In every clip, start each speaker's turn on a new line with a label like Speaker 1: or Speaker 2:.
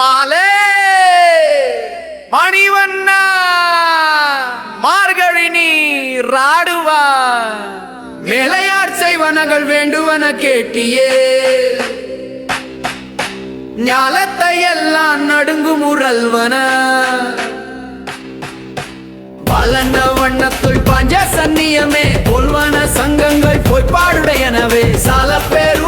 Speaker 1: மாலே. மணிவண்ணா மார்கழி நீர் ஆடுவா
Speaker 2: விளையாட் செய்வனகள் வேண்டுவன கேட்டியே. ஞாலத்தை எல்லாம் நடுங்கு முரல்வன பலன வண்ணத்துள் பஞ்ச சன்னியமே பொல்வன சங்கங்கள் பொய்ப்பாடுடையனவே. சால பேர்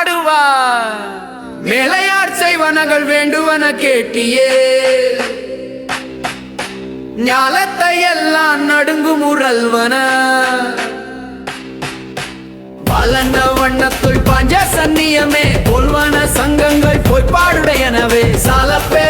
Speaker 1: நீர் ஆடுவா
Speaker 2: விளையாட் செய்வனகள் வேண்டுவன கேட்டியே. ஞாலத்தை எல்லாம் நடுங்கு முரல்வன பலன வண்ணத்துள் பஞ்ச சன்னியமே பொல்வன சங்கங்கள் பொய்ப்பாடுடையனவே. சாலப்பே